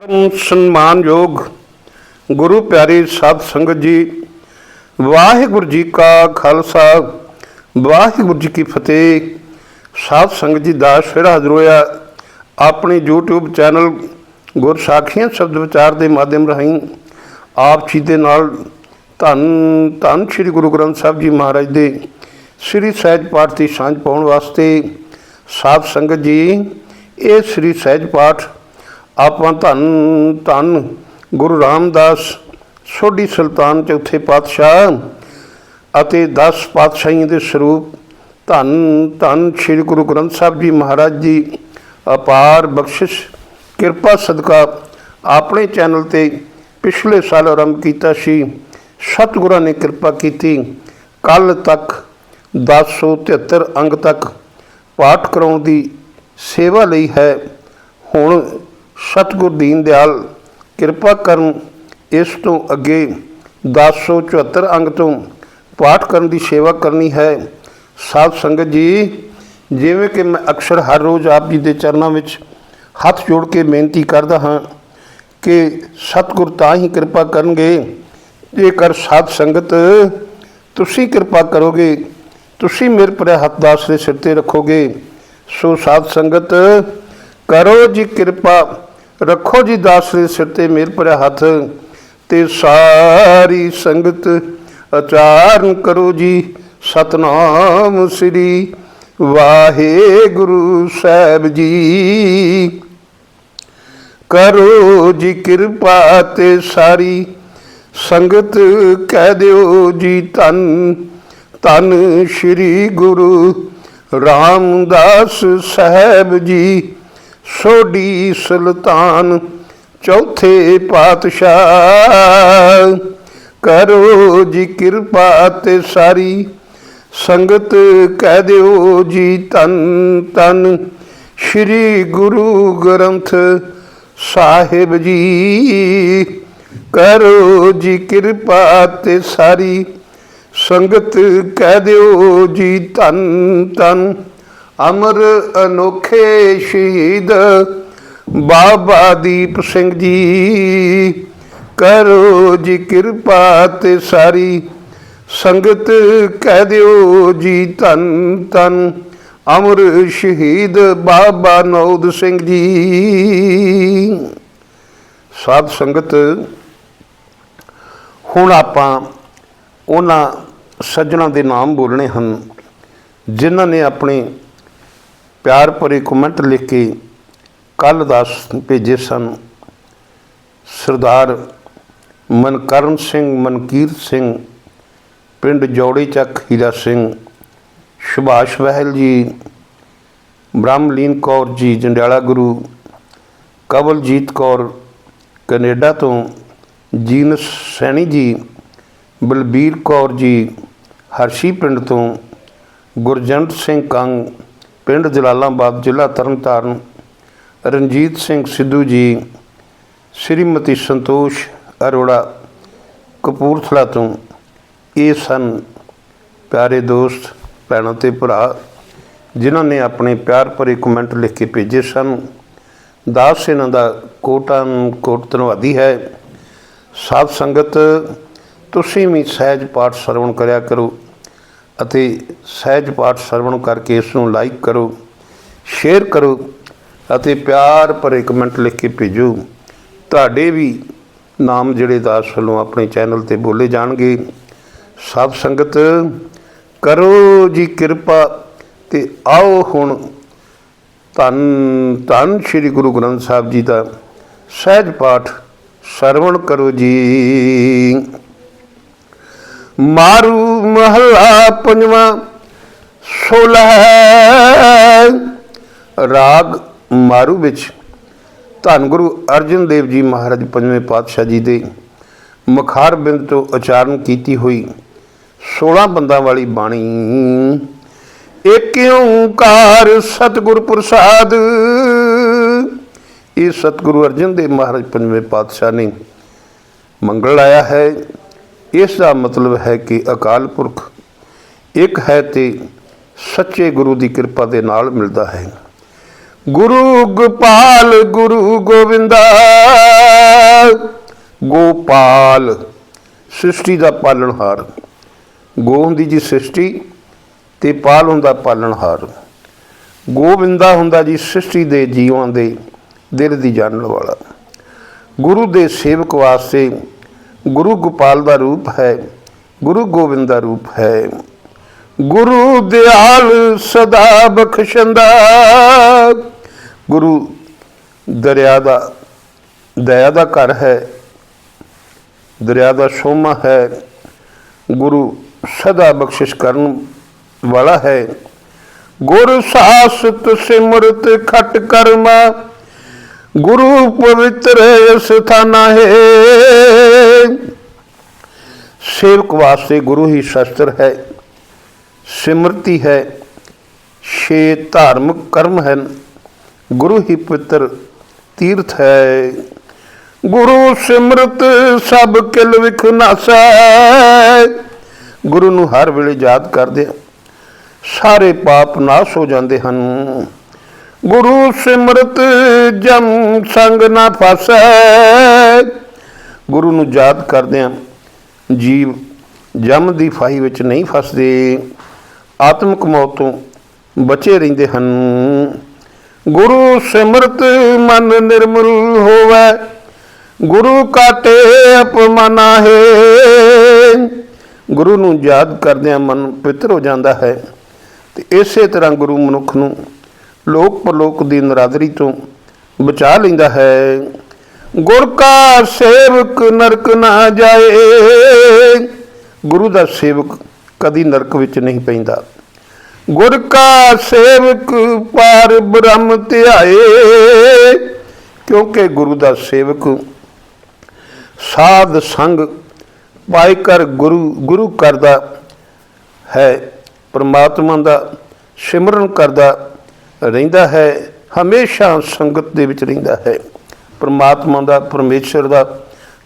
ਪਰਮ ਸਨਮਾਨਯੋਗ ਗੁਰੂ ਪਿਆਰੀ ਸਾਧ ਸੰਗਤ ਜੀ, ਵਾਹਿਗੁਰੂ ਜੀ ਕਾ ਖਾਲਸਾ, ਵਾਹਿਗੁਰੂ ਜੀ ਕੀ ਫਤਿਹ। ਸਾਧ ਸੰਗਤ ਜੀ ਦਾ ਫਿਰ ਹਾਜ਼ਰ ਹੋਇਆ। ਆਪਣੇ YouTube ਚੈਨਲ ਗੁਰ ਸਾਖੀਆਂ ਸ਼ਬਦ ਵਿਚਾਰ ਦੇ ਮਾਧਿਅਮ ਰਾਹੀਂ ਆਪ ਜੀ ਦੇ ਨਾਲ ਧੰਨ ਧੰਨ ਸ੍ਰੀ ਗੁਰੂ ਗ੍ਰੰਥ ਸਾਹਿਬ ਜੀ ਮਹਾਰਾਜ ਦੇ ਸ੍ਰੀ ਸਹਿਜ ਪਾਠ ਦੀ ਸਾਂਝ ਪਾਉਣ ਵਾਸਤੇ ਸਾਧ ਸੰਗਤ ਜੀ, ਇਹ ਸ੍ਰੀ ਸਹਿਜ ਪਾਠ ਆਪਾਂ ਧੰਨ ਧੰਨ ਗੁਰੂ ਰਾਮਦਾਸ, ਸੋਢੀ ਸੁਲਤਾਨ ਚੌਥੇ ਪਾਤਸ਼ਾਹ ਅਤੇ 10 ਪਾਤਸ਼ਾਹੀਆਂ ਦੇ ਸਰੂਪ। ਧੰਨ ਧੰਨ ਸ੍ਰੀ ਗੁਰੂ ਗ੍ਰੰਥ ਸਾਹਿਬ ਜੀ ਮਹਾਰਾਜ ਜੀ, ਅਪਾਰ ਬਖਸ਼ਿਸ਼, ਕਿਰਪਾ ਸਦਕਾ ਆਪਣੇ ਚੈਨਲ ਤੇ ਪਿਛਲੇ ਸਾਲ ਆਰੰਭ ਕੀਤਾ ਸੀ। ਸਤਿਗੁਰਾਂ ਨੇ ਕਿਰਪਾ ਕੀਤੀ। ਕੱਲ ਤੱਕ 1073 ਅੰਗ ਤੱਕ ਪਾਠ ਕਰਾਉਣ ਦੀ ਸੇਵਾ ਲਈ ਹੈ। ਹੁਣ ਸਤਿਗੁਰ ਦੀਨ ਦਿਆਲ, ਕਿਰਪਾ ਕਰਨ ਇਸ ਤੋਂ ਅੱਗੇ 1074 ਅੰਗ ਤੋਂ ਪਾਠ ਕਰਨ ਦੀ ਸੇਵਾ ਕਰਨੀ ਹੈ। ਸਾਧ ਸੰਗਤ ਜੀ, ਜਿਵੇਂ ਕਿ ਮੈਂ ਅਕਸਰ ਹਰ ਰੋਜ਼ ਆਪ ਜੀ ਦੇ ਚਰਨਾਂ ਵਿੱਚ ਹੱਥ ਜੋੜ ਕੇ ਬੇਨਤੀ ਕਰਦਾ ਹਾਂ ਕਿ ਸਤਿਗੁਰ ਤਾਂ ਹੀ ਕਿਰਪਾ ਕਰਨਗੇ, ਜੇਕਰ ਸਾਧ ਸੰਗਤ ਤੁਸੀਂ ਕਿਰਪਾ ਕਰੋਗੇ, ਤੁਸੀਂ ਮੇਰੇ ਪਰ ਹੱਥ ਦਾਸ ਦੇ ਸਿਰ ਤੇ ਰੱਖੋਗੇ, ਸੋ ਸਾਧ ਸੰਗਤ ਕਰੋ ਜੀ ਕਿਰਪਾ। ਰੱਖੋ ਜੀ ਦਾਸ ਦੇ ਸਿਰ ਤੇ ਮੇਰੇ ਭਰਿਆ ਹੱਥ ਤੇ ਸਾਰੀ ਸੰਗਤ ਆਚਾਰਨ ਕਰੋ ਜੀ। ਸਤਨਾਮ ਸ੍ਰੀ ਵਾਹਿਗੁਰੂ ਸਾਹਿਬ ਜੀ। ਕਰੋ ਜੀ ਕਿਰਪਾ ਤੇ ਸਾਰੀ ਸੰਗਤ ਕਹਿ ਦਿਓ ਜੀ ਧੰਨ। ਧੰਨ ਸ੍ਰੀ ਗੁਰੂ ਰਾਮਦਾਸ ਸਾਹਿਬ ਜੀ। ਸੋਢੀ ਸੁਲਤਾਨ, ਚੌਥੇ ਪਾਤਸ਼ਾਹ। ਕਰੋ ਜੀ ਕਿਰਪਾ ਤੇ ਸਾਰੀ, ਸੰਗਤ ਕਹਿ ਦਿਓ ਜੀ ਧੰਨ ਧੰਨ ਸ੍ਰੀ ਗੁਰੂ ਗ੍ਰੰਥ ਸਾਹਿਬ ਜੀ, ਕਰੋ ਜੀ ਕਿਰਪਾ ਤੇ ਸਾਰੀ, ਸੰਗਤ ਕਹਿ ਦਿਓ ਜੀ ਧੰਨ ਧੰਨ ਅਮਰ ਅਨੋਖੇ ਸ਼ਹੀਦ ਬਾਬਾ ਦੀਪ ਸਿੰਘ ਜੀ। ਕਰੋ ਜੀ ਕਿਰਪਾ ਤੇ ਸਾਰੀ ਸੰਗਤ, ਕਹਿ ਦਿਓ ਜੀ ਧੰਨ ਧੰਨ। ਅਮਰ ਸ਼ਹੀਦ ਬਾਬਾ ਨੌਦ ਸਿੰਘ ਜੀ। ਸਾਧ ਸੰਗਤ, ਹੁਣ ਆਪਾਂ ਉਹਨਾਂ ਸੱਜਣਾ ਦੇ ਨਾਮ ਬੋਲਣੇ ਹਨ, ਜਿਨ੍ਹਾਂ ਨੇ ਆਪਣੇ ਪਿਆਰ ਭਰੇ ਕਮੈਂਟ ਲਿਖ ਕੇ ਕੱਲ ਦਾਸ ਭੇਜੇ ਸਨ। ਸਰਦਾਰ ਮਨਕਰਨ ਸਿੰਘ, ਮਨਕੀਰ ਸਿੰਘ, ਪਿੰਡ ਜੋੜੀ ਚੱਕ ਹੀਰਾ ਸਿੰਘ, ਸੁਭਾਸ਼ ਵਹਿਲ ਜੀ, ਬ੍ਰਹਮਲੀਨ ਕੌਰ ਜੀ, ਜੰਡਿਆਲਾ ਗੁਰੂ, ਕਵਲਜੀਤ ਕੌਰ, ਕੈਨੇਡਾ ਤੋਂ ਜੀਨਸ ਸੈਣੀ ਜੀ, ਬਲਬੀਰ ਕੌਰ ਜੀ, ਹਰਸ਼ੀ ਪਿੰਡ ਤੋਂ ਗੁਰਜੰਟ ਸਿੰਘ ਕੰਗ ਪਿੰਡ ਜਲਾਲਾਬਾਦ ਜ਼ਿਲ੍ਹਾ ਤਰਨਤਾਰਨ, ਰਣਜੀਤ ਸਿੰਘ ਸਿੱਧੂ ਜੀ, ਸ਼੍ਰੀਮਤੀ ਸੰਤੋਸ਼ ਅਰੋੜਾ ਕਪੂਰਥਲਾ ਤੋਂ। ਇਹ ਸਨ ਪਿਆਰੇ ਦੋਸਤ, ਭੈਣਾਂ ਤੇ ਭਰਾ, ਜਿਨ੍ਹਾਂ ਨੇ ਆਪਣੇ ਪਿਆਰ ਭਰੇ ਕਮੈਂਟ ਲਿਖ ਕੇ ਭੇਜੇ ਸਨ। ਦਾਸ ਇਹਨਾਂ ਦਾ ਕੋਟਾਂ ਕੋਟ ਧੰਨਵਾਦੀ ਹੈ। ਸਾਧ ਸੰਗਤ, ਤੁਸੀਂ ਵੀ ਸਹਿਜ ਪਾਠ ਸਰਵਣ ਕਰਿਆ ਕਰੋ। ਅਤੇ ਸਹਿਜ ਪਾਠ ਸਰਵਣ ਕਰਕੇ ਇਸ ਨੂੰ ਲਾਈਕ ਕਰੋ ਸ਼ੇਅਰ ਕਰੋ ਅਤੇ ਪਿਆਰ ਭਰੇ ਕਮੈਂਟ ਲਿਖ ਕੇ ਭੇਜੋ। ਤੁਹਾਡੇ ਵੀ ਨਾਮ ਜਿਹੜੇ ਦਾਸ ਵੱਲੋਂ ਆਪਣੇ ਚੈਨਲ ਤੇ ਬੋਲੇ ਜਾਣਗੇ। ਸਭ ਸੰਗਤ, ਕਰੋ ਜੀ ਕਿਰਪਾ ਤੇ ਆਓ ਹੁਣ ਧੰਨ ਧੰਨ ਸ੍ਰੀ ਗੁਰੂ ਗ੍ਰੰਥ ਸਾਹਿਬ ਜੀ ਦਾ ਸਹਿਜ ਪਾਠ ਸਰਵਣ ਕਰੋ ਜੀ। ਮਾਰੂ ਮਹਲਾ ਪੰਜਵਾਂ 16 ਰਾਗ ਮਾਰੂ ਵਿੱਚ। ਧੰਨ ਗੁਰੂ ਅਰਜਨ ਦੇਵ ਜੀ ਮਹਾਰਾਜ ਪੰਜਵੇਂ ਪਾਤਸ਼ਾਹ ਜੀ ਦੇ ਮਖਾਰ ਬਿੰਦ ਤੋਂ ਉਚਾਰਨ ਕੀਤੀ ਹੋਈ 16 ਬੰਦਾਂ ਵਾਲੀ ਬਾਣੀ। ਏਕ ਓੰਕਾਰ ਸਤਿਗੁਰ ਪ੍ਰਸਾਦ। ਇਹ ਸਤਿਗੁਰੂ ਅਰਜਨ ਦੇਵ ਮਹਾਰਾਜ ਪੰਜਵੇਂ ਪਾਤਸ਼ਾਹ ਨੇ ਮੰਗਲ ਆਇਆ ਹੈ। ਇਸ ਦਾ ਮਤਲਬ ਹੈ ਕਿ ਅਕਾਲ ਪੁਰਖ ਇੱਕ ਹੈ ਤੇ ਸੱਚੇ ਗੁਰੂ ਦੀ ਕਿਰਪਾ ਦੇ ਨਾਲ ਮਿਲਦਾ ਹੈ। ਗੁਰੂ ਗੋਪਾਲ, ਗੁਰੂ ਗੋਵਿੰਦਾ, ਗੋਪਾਲ, ਸ੍ਰਿਸ਼ਟੀ ਦਾ ਪਾਲਣਹਾਰ। ਗੋ ਹੁੰਦੀ ਜੀ ਸ੍ਰਿਸ਼ਟੀ ਤੇ ਪਾਲ ਹੁੰਦਾ ਪਾਲਣਹਾਰ। ਗੋਬਿੰਦਾ ਹੁੰਦਾ ਜੀ ਸ੍ਰਿਸ਼ਟੀ ਦੇ ਜੀਵਾਂ ਦੇ ਦਿਲ ਦੀ ਜਾਣਨ ਵਾਲਾ। ਗੁਰੂ ਦੇ ਸੇਵਕ ਵਾਸਤੇ ਗੁਰੂ ਗੋਪਾਲ ਦਾ ਰੂਪ ਹੈ, ਗੁਰੂ ਗੋਬਿੰਦ ਦਾ ਰੂਪ ਹੈ। ਗੁਰੂ ਦਿਆਲ ਸਦਾ ਬਖਸ਼ੰਦਾ। ਗੁਰੂ ਦਰਿਆ ਦਾ ਦਇਆ ਦਾ ਘਰ ਹੈ, ਦਰਿਆ ਦਾ ਸੋਮਾ ਹੈ। ਗੁਰੂ ਸਦਾ ਬਖਸ਼ਿਸ਼ ਕਰਨ ਵਾਲਾ ਹੈ। ਗੁਰ ਸਾਸਤ ਸਿਮਰਤ ਖਟ ਕਰਮਾ। ਗੁਰੂ ਪਵਿੱਤਰ ਸਥਾਨਾ ਹੈ। ਸੇਵਕ ਵਾਸਤੇ ਗੁਰੂ ਹੀ ਸ਼ਸਤਰ ਹੈ, ਸਿਮਰਤੀ ਹੈ, ਛੇ ਧਾਰਮਿਕ ਕਰਮ ਹਨ, ਗੁਰੂ ਹੀ ਪਵਿੱਤਰ ਤੀਰਥ ਹੈ। ਗੁਰੂ ਸਿਮਰਤ ਸਭ ਕਿਲ ਵਿਖ ਗੁਰੂ ਨੂੰ ਹਰ ਵੇਲੇ ਯਾਦ ਕਰਦੇ ਸਾਰੇ ਪਾਪ ਨਾਸ਼ ਹੋ ਜਾਂਦੇ ਹਨ। ਗੁਰੂ ਸਿਮਰਤ ਜਮ ਸੰਗ ਨਾ ਫਸੈ। ਗੁਰੂ ਨੂੰ ਯਾਦ ਕਰਦਿਆਂ ਜੀਵ ਜਮ ਦੀ ਫਾਹੀ ਵਿੱਚ ਨਹੀਂ ਫਸਦੇ, ਆਤਮਿਕ ਮੌਤ ਤੋਂ ਬਚੇ ਰਹਿੰਦੇ ਹਨ। ਗੁਰੂ ਸਿਮਰਤ ਮਨ ਨਿਰਮਲ ਹੋਵੇ, ਗੁਰੂ ਕਾਟੇ ਅਪਮਾਨਾ ਹੈ। ਗੁਰੂ ਨੂੰ ਯਾਦ ਕਰਦਿਆਂ ਮਨ ਪਵਿੱਤਰ ਹੋ ਜਾਂਦਾ ਹੈ ਤੇ ਇਸੇ ਤਰ੍ਹਾਂ ਗੁਰੂ ਮਨੁੱਖ ਨੂੰ ਲੋਕ ਪਰਲੋਕ ਦੀ ਨਰਾਦਰੀ ਤੋਂ ਬਚਾ ਲੈਂਦਾ ਹੈ। ਗੁਰ ਕਾ ਸੇਵਕ ਨਰਕ ਨਾ ਜਾਏ। ਗੁਰੂ ਦਾ ਸੇਵਕ ਕਦੀ ਨਰਕ ਵਿੱਚ ਨਹੀਂ ਪੈਂਦਾ। ਗੁਰ ਕਾ ਸੇਵਕ ਪਾਰ ਬ੍ਰਹਮ ਧਿਆਏ। ਕਿਉਂਕਿ ਗੁਰੂ ਦਾ ਸੇਵਕ ਸਾਧ ਸੰਗ ਪਾਈ ਕਰ ਗੁਰੂ ਗੁਰੂ ਕਰਦਾ ਹੈ, ਪ੍ਰਮਾਤਮਾ ਦਾ ਸਿਮਰਨ ਕਰਦਾ ਰਹਿੰਦਾ ਹੈ, ਹਮੇਸ਼ਾ ਸੰਗਤ ਦੇ ਵਿੱਚ ਰਹਿੰਦਾ ਹੈ। ਪ੍ਰਮਾਤਮਾ ਦਾ, ਪਰਮੇਸ਼ਰ ਦਾ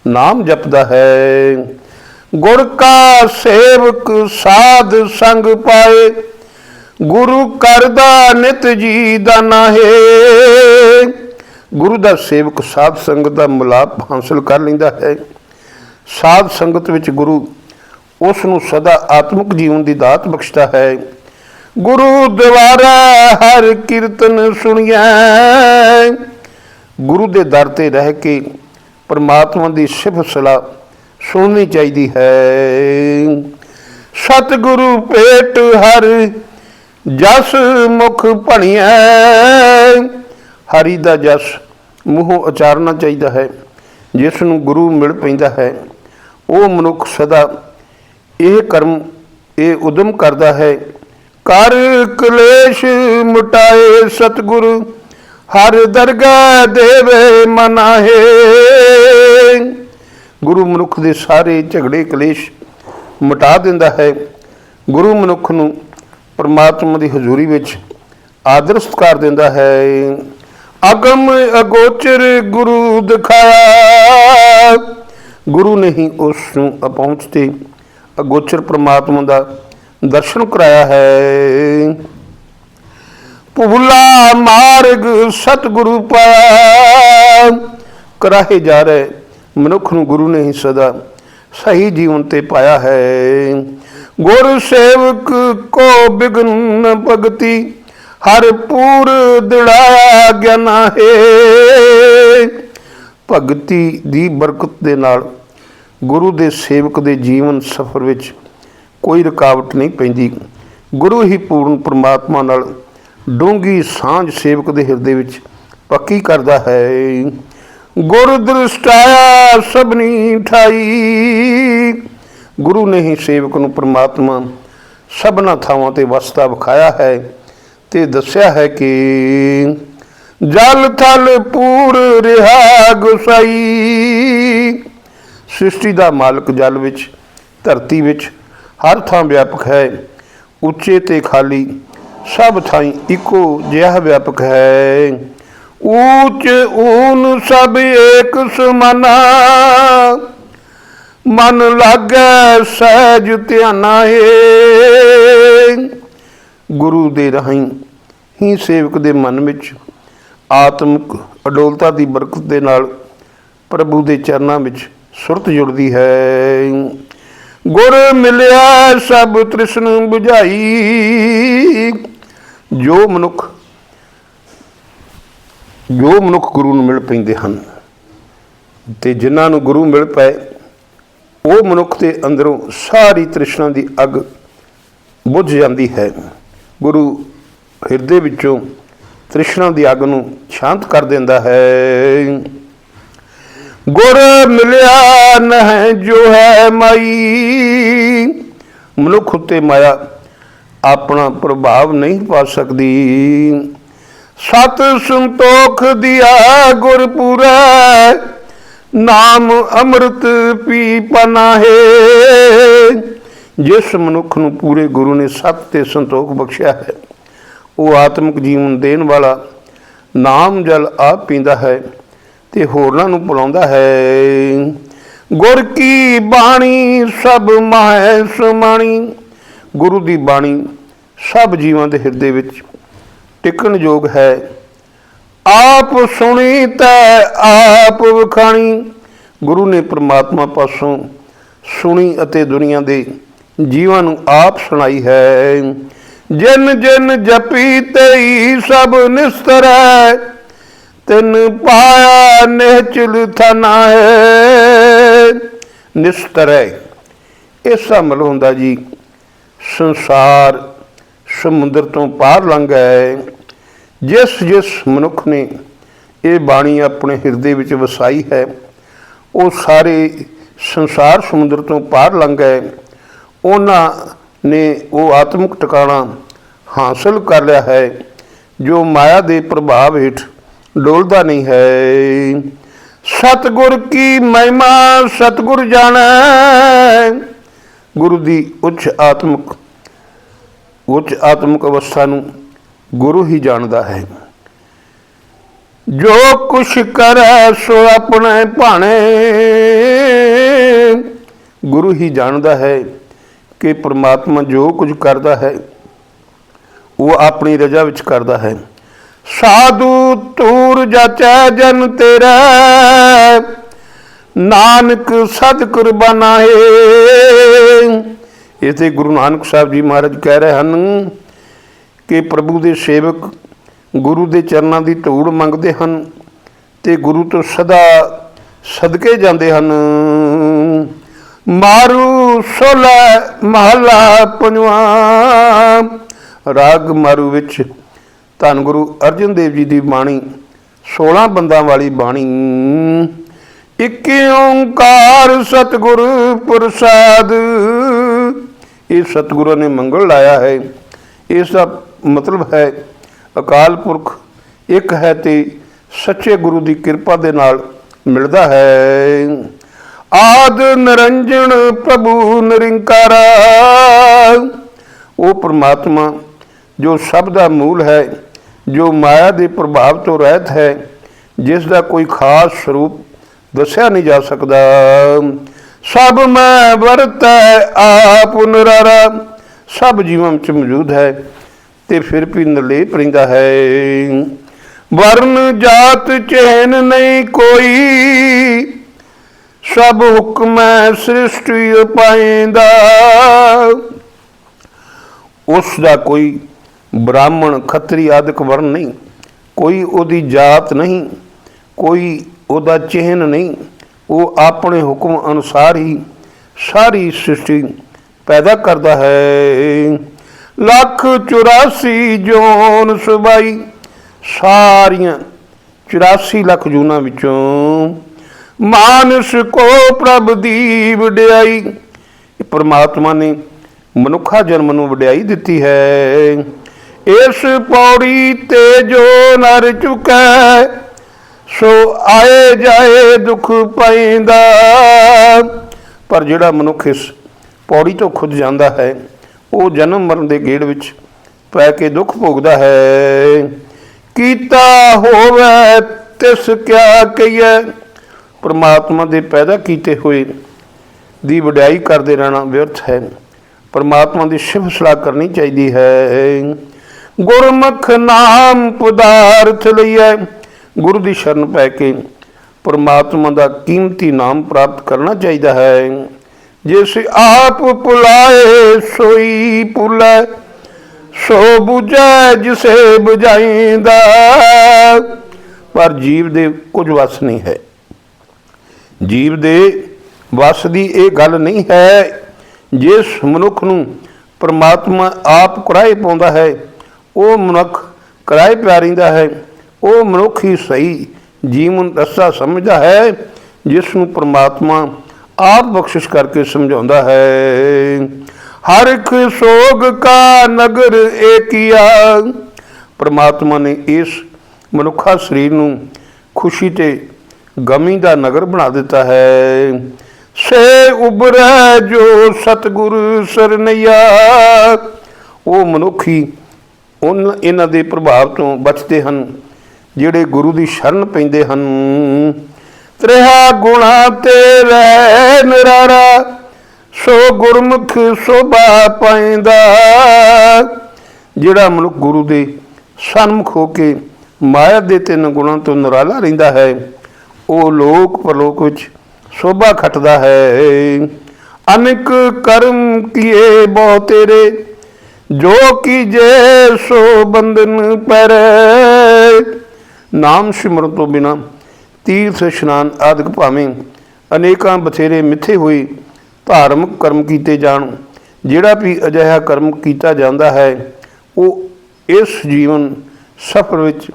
ਨਾਮ ਜਪਦਾ ਹੈ। ਗੁਰ ਕਾ ਸੇਵਕ ਸਾਧ ਸੰਗ ਪਾਏ, ਗੁਰੂ ਕਰਦਾ ਨਿਤ ਜੀ ਦਾ ਨਾਹੇ। ਗੁਰੂ ਦਾ ਸੇਵਕ ਸਾਧ ਸੰਗਤ ਦਾ ਮਿਲਾਪ ਹਾਸਲ ਕਰ ਲੈਂਦਾ ਹੈ। ਸਾਧ ਸੰਗਤ ਵਿੱਚ ਗੁਰੂ ਉਸ ਨੂੰ ਸਦਾ ਆਤਮਿਕ ਜੀਵਨ ਦੀ ਦਾਤ ਬਖਸ਼ਦਾ ਹੈ। ਗੁਰੂ ਦੁਆਰਾ ਹਰ ਕੀਰਤਨ ਸੁਣਿਆ ਗੁਰੂ ਦੇ ਦਰ ਤੇ ਰਹਿ ਕੇ ਪਰਮਾਤਮਾ ਦੀ ਸਿਫਤ ਸਲਾਹ ਸੁਣਨੀ ਚਾਹੀਦੀ ਹੈ। ਸਤਿਗੁਰੂ ਪੇਟ ਹਰ ਜਸ ਮੁਖ ਭਣਿਆ ਹਰੀ ਦਾ ਜਸ ਮੂੰਹੋਂ ਉਚਾਰਨਾ ਚਾਹੀਦਾ ਹੈ ਜਿਸ ਨੂੰ ਗੁਰੂ ਮਿਲ ਪੈਂਦਾ ਹੈ। ਉਹ ਮਨੁੱਖ ਸਦਾ ਇਹ ਕਰਮ, ਇਹ ਉਦਮ ਕਰਦਾ ਹੈ। ਕਰ ਕਲੇਸ਼ ਮੁਟਾਏ ਸਤਿਗੁਰੂ ਹਰ ਦਰਗਾਹ ਦੇਵੇ ਮਨਾਹੇ। ਗੁਰੂ ਮਨੁੱਖ ਦੇ ਸਾਰੇ ਝਗੜੇ, ਕਲੇਸ਼ ਮਿਟਾ ਦਿੰਦਾ ਹੈ। ਗੁਰੂ ਮਨੁੱਖ ਨੂੰ ਪਰਮਾਤਮਾ ਦੀ ਹਜ਼ੂਰੀ ਵਿੱਚ ਆਦਰ, ਸਤਿਕਾਰ ਦਿੰਦਾ ਹੈ। ਅਗਮ ਅਗੋਚਰ ਗੁਰੂ ਦਿਖਾਇਆ। ਗੁਰੂ ਨੇ ਹੀ ਉਸ ਨੂੰ ਅਪਹੁੰਚ ਤੇ ਅਗੋਚਰ ਪ੍ਰਮਾਤਮਾ ਦਾ ਦਰਸ਼ਨ ਕਰਾਇਆ ਹੈ। ਪੁਲਾ ਮਾਰਗ ਸਤਿਗੁਰੂ ਪਾਇਆ। ਕਰਾਹੇ ਜਾ ਰਹੇ ਮਨੁੱਖ ਨੂੰ ਗੁਰੂ ਨੇ ਹੀ ਸਦਾ, ਸਹੀ ਜੀਵਨ ਤੇ ਪਾਇਆ ਹੈ। ਗੁਰ ਸੇਵਕ ਕੋ ਬਿਗਨ ਭਗਤੀ, ਹਰ ਪੂਰ ਦਿੜਾਇਆ ਗਿਆਨਾ ਹੈ। ਭਗਤੀ ਦੀ ਬਰਕਤ ਦੇ ਨਾਲ ਗੁਰੂ ਦੇ ਸੇਵਕ ਦੇ ਜੀਵਨ ਸਫਰ ਵਿੱਚ ਕੋਈ ਰੁਕਾਵਟ ਨਹੀਂ ਪੈਂਦੀ। ਗੁਰੂ ਹੀ ਪੂਰਨ ਪ੍ਰਮਾਤਮਾ ਨਾਲ ਡੂੰਗੀ ਸਾਂਝ ਸੇਵਕ ਦੇ ਹਿਰਦੇ ਵਿੱਚ ਪੱਕੀ ਕਰਦਾ ਹੈ। ਗੁਰ ਦ੍ਰਿਸ਼ਟਾਇਆ ਸਭਨੀ ਠਾਈ। ਗੁਰੂ ਨੇ ਹੀ ਸੇਵਕ ਨੂੰ ਪ੍ਰਮਾਤਮਾ ਸਭਨਾ ਥਾਵਾਂ ਤੇ ਵਸਦਾ ਵਿਖਾਇਆ ਹੈ ਤੇ ਦੱਸਿਆ ਹੈ ਕਿ ਜਲ ਥਲ ਪੂਰ ਰਿਹਾ ਗੁਸਾਈ। ਸ੍ਰਿਸ਼ਟੀ ਦਾ ਮਾਲਕ ਜਲ ਵਿੱਚ, ਧਰਤੀ ਵਿੱਚ ਹਰ ਥਾਂ ਵਿਆਪਕ ਹੈ। ਉੱਚੇ ਤੇ ਖਾਲੀ ਸਭ ਥਾਈਂ ਇੱਕੋ ਜਿਹਾ ਵਿਆਪਕ ਹੈ। ਊਚ ਊਨ ਸਭ ਏਕ ਸਮਾਨਾ। ਮਨ ਲਾਗੈ ਸਹਿਜ ਧਿਆਨਾ ਏ। ਗੁਰੂ ਦੇ ਰਾਹੀਂ ਹੀ ਸੇਵਕ ਦੇ ਮਨ ਵਿੱਚ ਆਤਮਿਕ ਅਡੋਲਤਾ ਦੀ ਬਰਕਤ ਦੇ ਨਾਲ ਪ੍ਰਭੂ ਦੇ ਚਰਨਾਂ ਵਿੱਚ ਸੁਰਤ ਜੁੜਦੀ ਹੈ। ਗੁਰ ਮਿਲਿਆ ਸਭ ਤ੍ਰਿਸ਼ਨ 부ਝਾਈ ਜੋ ਮਨੁੱਖ ਜੋ ਮਨੁੱਖ ਗੁਰੂ ਨੂੰ ਮਿਲ ਪੈਂਦੇ ਹਨ ਤੇ ਜਿਨ੍ਹਾਂ ਨੂੰ ਗੁਰੂ ਮਿਲ ਪਏ, ਉਹ ਮਨੁੱਖ ਦੇ ਅੰਦਰੋਂ ਸਾਰੀ ਤ੍ਰਿਸ਼ਨਾ ਦੀ ਅੱਗ ਬੁਝ ਜਾਂਦੀ ਹੈ। ਗੁਰੂ ਹਿਰਦੇ ਵਿੱਚੋਂ ਤ੍ਰਿਸ਼ਨਾ ਦੀ ਅੱਗ ਨੂੰ ਸ਼ਾਂਤ ਕਰ ਦਿੰਦਾ ਹੈ। ਗੁਰ ਮਿਲਿਆ ਨਹਿ ਜੋ ਹੈ ਮਾਈ, ਮਨੁੱਖ ਉਤੇ ਮਾਇਆ ਆਪਣਾ ਪ੍ਰਭਾਵ ਨਹੀਂ ਪਾ ਸਕਦੀ। ਸਤ ਸੰਤੋਖ ਦਿਆ ਗੁਰ ਨਾਮ ਅੰਮ੍ਰਿਤ ਪੀ ਪਨਾਹੇ। ਜਿਸ ਮਨੁੱਖ ਨੂੰ ਪੂਰੇ ਗੁਰੂ ਨੇ ਸਤ ਤੇ ਸੰਤੋਖ ਬਖਸ਼ਿਆ ਹੈ, ਉਹ ਆਤਮਿਕ ਜੀਵਨ ਦੇਣ ਵਾਲਾ ਨਾਮ ਜਲ ਆਪ ਪੀਂਦਾ ਹੈ ਤੇ ਹੋਰਨਾਂ ਨੂੰ ਪਿਲਾਉਂਦਾ ਹੈ। ਗੁਰ ਕੀ ਬਾਣੀ ਸਭ ਮਾਹੈ ਸਮਾਣੀ ਗੁਰੂ ਦੀ ਬਾਣੀ ਸਭ ਜੀਵਾਂ ਦੇ ਹਿਰਦੇ ਵਿੱਚ ਟਿਕਣ ਯੋਗ ਹੈ। ਆਪ ਸੁਣੀ ਤੈ, ਆਪ ਵਖਾਣੀ। ਗੁਰੂ ਨੇ ਪ੍ਰਮਾਤਮਾ ਪਾਸੋਂ ਸੁਣੀ ਅਤੇ ਦੁਨੀਆ ਦੇ ਜੀਵਾਂ ਨੂੰ ਆਪ ਸੁਣਾਈ ਹੈ। ਜਿਨ ਜਿਨ ਜਪੀ ਤਈ ਸਭ ਨਿਸਤਰੈ ਤਿਨ ਪਾਇਆ ਨਿਹਚਲ ਥਨਾ ਹੈ। ਨਿਸਤਰੈ ਇਸ ਦਾ ਮਤਲਬ ਹੁੰਦਾ ਜੀ। ਸੰਸਾਰ ਸਮੁੰਦਰ ਤੋਂ ਪਾਰ ਲੰਘ ਗਏ ਜਿਸ ਜਿਸ ਮਨੁੱਖ ਨੇ ਇਹ ਬਾਣੀ ਆਪਣੇ ਹਿਰਦੇ ਵਿੱਚ ਵਸਾਈ ਹੈ, ਉਹ ਸਾਰੇ ਸੰਸਾਰ ਸਮੁੰਦਰ ਤੋਂ ਪਾਰ ਲੰਘ ਗਏ ਉਹਨਾਂ ਨੇ ਉਹ ਆਤਮਿਕ ਟਿਕਾਣਾ ਹਾਸਲ ਕਰ ਲਿਆ ਹੈ, ਜੋ ਮਾਇਆ ਦੇ ਪ੍ਰਭਾਵ ਹੇਠ ਡੋਲਦਾ ਨਹੀਂ ਹੈ। ਸਤਗੁਰ ਕੀ ਮਹਿਮਾ, ਸਤਗੁਰ ਜਾਣੈ। ਗੁਰੂ ਦੀ ਉੱਚ ਆਤਮਿਕ ਉੱਚ ਆਤਮਿਕ ਅਵਸਥਾ ਨੂੰ ਗੁਰੂ ਹੀ ਜਾਣਦਾ ਹੈ। ਜੋ ਕੁਛ ਕਰੈ, ਸੋ ਆਪਣੇ ਭਾਣੇ ਗੁਰੂ ਹੀ ਜਾਣਦਾ ਹੈ ਕਿ ਪ੍ਰਮਾਤਮਾ ਜੋ ਕੁਝ ਕਰਦਾ ਹੈ, ਉਹ ਆਪਣੀ ਰਜ਼ਾ ਵਿੱਚ ਕਰਦਾ ਹੈ। ਸਾਧੂ ਤੂਰ ਜਾਚੈ ਜਨ ਤੇਰਾ ਨਾਨਕ ਸਦ ਕੁਰਬਾਨਾ ਹੈ। ਇਥੇ ਗੁਰੂ ਨਾਨਕ ਸਾਹਿਬ ਜੀ ਮਹਾਰਾਜ ਕਹਿ ਰਹੇ ਹਨ ਕਿ ਪ੍ਰਭੂ ਦੇ ਸੇਵਕ ਗੁਰੂ ਦੇ ਚਰਨਾਂ ਦੀ ਧੂੜ ਮੰਗਦੇ ਹਨ ਤੇ ਗੁਰੂ ਤੋਂ ਸਦਾ ਸਦਕੇ ਜਾਂਦੇ ਹਨ। ਮਾਰੂ ਸੋਲਾ ਮਹਲਾ ਪੰਜਵਾ, ਰਾਗ ਮਾਰੂ ਵਿੱਚ ਧੰਨ ਗੁਰੂ ਅਰਜਨ ਦੇਵ ਜੀ ਦੀ ਬਾਣੀ 16 ਬੰਦਾਂ ਵਾਲੀ ਬਾਣੀ। ਇਕ ਓੰਕਾਰ ਸਤਿਗੁਰ ਪ੍ਰਸਾਦ। ਇਹ ਸਤਿਗੁਰਾਂ ਨੇ ਮੰਗਲ ਲਾਇਆ ਹੈ। ਇਸ ਦਾ ਮਤਲਬ ਹੈ, ਅਕਾਲ ਪੁਰਖ, ਇੱਕ ਹੈ ਤੇ ਸੱਚੇ ਗੁਰੂ ਦੀ ਕਿਰਪਾ ਦੇ ਨਾਲ ਮਿਲਦਾ ਹੈ। ਆਦ ਨਿਰੰਜਨ ਪ੍ਰਭੂ ਨਿਰੰਕਾਰਾ। ਉਹ ਪ੍ਰਮਾਤਮਾ ਜੋ ਸਭ ਦਾ ਮੂਲ ਹੈ, ਜੋ ਮਾਇਆ ਦੇ ਪ੍ਰਭਾਵ ਤੋਂ ਰਹਿਤ ਹੈ, ਜਿਸ ਦਾ ਕੋਈ ਖਾਸ ਸਰੂਪ ਦੱਸਿਆ ਨਹੀਂ ਜਾ ਸਕਦਾ। ਸਭ ਮੈਂ ਵਰਤੈ ਆਪ ਨਿਰਾਰਾ, ਸਭ ਜੀਵਾਂ ਵਿੱਚ ਮੌਜੂਦ ਹੈ ਤੇ ਫਿਰ ਵੀ ਨਿਰਲੇਪ ਰਹਿੰਦਾ ਹੈ। ਵਰਨ ਜਾਤ ਚੈਨ ਨਹੀਂ ਕੋਈ, ਸਭ ਹੁਕਮ ਸ੍ਰਿਸ਼ਟੀ ਪਾਇੰਦਾ ਉਸ ਦਾ ਕੋਈ ਬ੍ਰਾਹਮਣ ਖੱਤਰੀ ਆਦਿਕ ਵਰਨ ਨਹੀਂ, ਕੋਈ ਉਹਦੀ ਜਾਤ ਨਹੀਂ, ਕੋਈ ਉਹਦਾ ਚਿਹਨ ਨਹੀਂ, ਉਹ ਆਪਣੇ ਹੁਕਮ ਅਨੁਸਾਰ ਹੀ ਸਾਰੀ ਸ੍ਰਿਸ਼ਟੀ ਪੈਦਾ ਕਰਦਾ ਹੈ। ਲੱਖ 84 ਜੋਨ ਸੁਬਾਈ, ਸਾਰੀਆਂ 84 ਲੱਖ ਜੂਨਾਂ ਵਿੱਚੋਂ ਮਾਨਸ ਕੋ ਪ੍ਰਭ ਦੀ ਵਡਿਆਈ ਪਰਮਾਤਮਾ ਨੇ ਮਨੁੱਖਾ ਜਨਮ ਨੂੰ ਵਡਿਆਈ ਦਿੱਤੀ ਹੈ। ਇਸ ਪੌੜੀ ਤੇ ਜੋ ਨਰ ਚੁਕੈ ਸੋ ਆਏ ਜਾਏ ਦੁੱਖ ਪੈਂਦਾ ਪਰ ਜਿਹੜਾ ਮਨੁੱਖ ਇਸ ਪੌੜੀ ਤੋਂ ਖੁਦ ਜਾਂਦਾ ਹੈ, ਉਹ ਜਨਮ ਮਰਨ ਦੇ ਗੇੜ ਵਿੱਚ ਪੈ ਕੇ ਦੁੱਖ ਭੋਗਦਾ ਹੈ। ਕੀਤਾ ਹੋਵੇ ਤਿਸ ਕਿਆ ਕਹੀਏ, ਪਰਮਾਤਮਾ ਦੇ ਪੈਦਾ ਕੀਤੇ ਹੋਏ ਦੀ ਵਡਿਆਈ ਕਰਦੇ ਰਹਿਣਾ ਵਿਅਰਥ ਹੈ। ਪਰਮਾਤਮਾ ਦੀ ਸਿਫਤ ਸਲਾਹ ਕਰਨੀ ਚਾਹੀਦੀ ਹੈ। ਗੁਰਮੁਖ ਨਾਮ ਪਦਾਰਥ ਲਈਐ ਗੁਰੂ ਦੀ ਸ਼ਰਨ ਪੈ ਕੇ ਪਰਮਾਤਮਾ ਦਾ ਕੀਮਤੀ ਨਾਮ ਪ੍ਰਾਪਤ ਕਰਨਾ ਚਾਹੀਦਾ ਹੈ। ਜਿਸ ਆਪ ਪੁਲਾਏ, ਸੋਈ ਪੁਲੈ, ਸੋ 부ਜੈ ਜਿਸੇ 부ਜਾਈਂਦਾ ਪਰ ਜੀਵ ਦੇ ਕੁਝ ਵਸ ਨਹੀਂ ਹੈ। ਜੀਵ ਦੇ ਵਸ ਦੀ ਇਹ ਗੱਲ ਨਹੀਂ ਹੈ, ਜਿਸ ਮਨੁੱਖ ਨੂੰ ਪਰਮਾਤਮਾ ਆਪ ਕਰਾਏ ਪਾਉਂਦਾ ਹੈ, ਉਹ ਮਨੁੱਖ ਕਿਰਾਏ ਪਿਆਰਿੰਦਾ ਹੈ। ਉਹ ਮਨੁੱਖ ਹੀ ਸਹੀ ਜੀਵਨ ਰਸਤਾ ਸਮਝਦਾ ਹੈ, ਜਿਸ ਨੂੰ ਪ੍ਰਮਾਤਮਾ ਆਪ ਬਖਸ਼ਿਸ਼ ਕਰਕੇ ਸਮਝਾਉਂਦਾ ਹੈ। ਹਰ ਇੱਕ ਸੋਗ ਕਾ ਨਗਰ ਏਕੀਆ। ਪ੍ਰਮਾਤਮਾ ਨੇ ਇਸ ਮਨੁੱਖਾ ਸਰੀਰ ਨੂੰ ਖੁਸ਼ੀ ਤੇ ਗਮੀ ਦਾ ਨਗਰ ਬਣਾ ਦਿੱਤਾ ਹੈ। ਸੇ ਉਬਰੈ ਜੋ ਸਤਗੁਰ ਸਰਨਈਆ। ਉਹ ਮਨੁੱਖੀ ਉਹਨਾਂ ਇਹਨਾਂ ਦੇ ਪ੍ਰਭਾਵ ਤੋਂ ਬਚਦੇ ਹਨ। ਜਿਹੜੇ ਗੁਰੂ ਦੀ ਸ਼ਰਨ ਪੈਂਦੇ ਹਨ। ਤ੍ਰਿਹਾ ਗੁਣਾ ਤੇ ਰਹਿ ਨਰਾਰਾ, ਸੋ ਗੁਰਮੁਖ ਸੋਭਾ ਪੈਂਦਾ ਜਿਹੜਾ ਮਨੁੱਖ ਗੁਰੂ ਦੇ ਸਨਮੁਖ ਹੋ ਕੇ ਮਾਇਆ ਦੇ ਤਿੰਨ ਗੁਣਾਂ ਤੋਂ ਨਿਰਾਲਾ ਰਹਿੰਦਾ ਹੈ, ਉਹ ਲੋਕ ਪਰਲੋਕ ਵਿੱਚ ਸੋਭਾ ਖਟਦਾ ਹੈ। ਅਨੇਕ ਕਰਮ ਕੀਏ ਬਹੁ ਤੇਰੇ, ਜੋ ਕੀਜੇ ਸੋ ਬੰਧਨ ਪਰ। ਨਾਮ ਸਿਮਰਨ ਤੋਂ ਬਿਨਾ ਤੀਰਥ, ਇਸ਼ਨਾਨ ਆਦਿਕ ਭਾਵੇਂ ਅਨੇਕਾਂ ਬਥੇਰੇ ਮਿੱਥੇ ਹੋਏ ਧਾਰਮਿਕ ਕਰਮ ਕੀਤੇ ਜਾਣ, ਜਿਹੜਾ ਵੀ ਅਜਿਹਾ ਕਰਮ ਕੀਤਾ ਜਾਂਦਾ ਹੈ, ਉਹ ਇਸ ਜੀਵਨ ਸਫਰ ਵਿੱਚ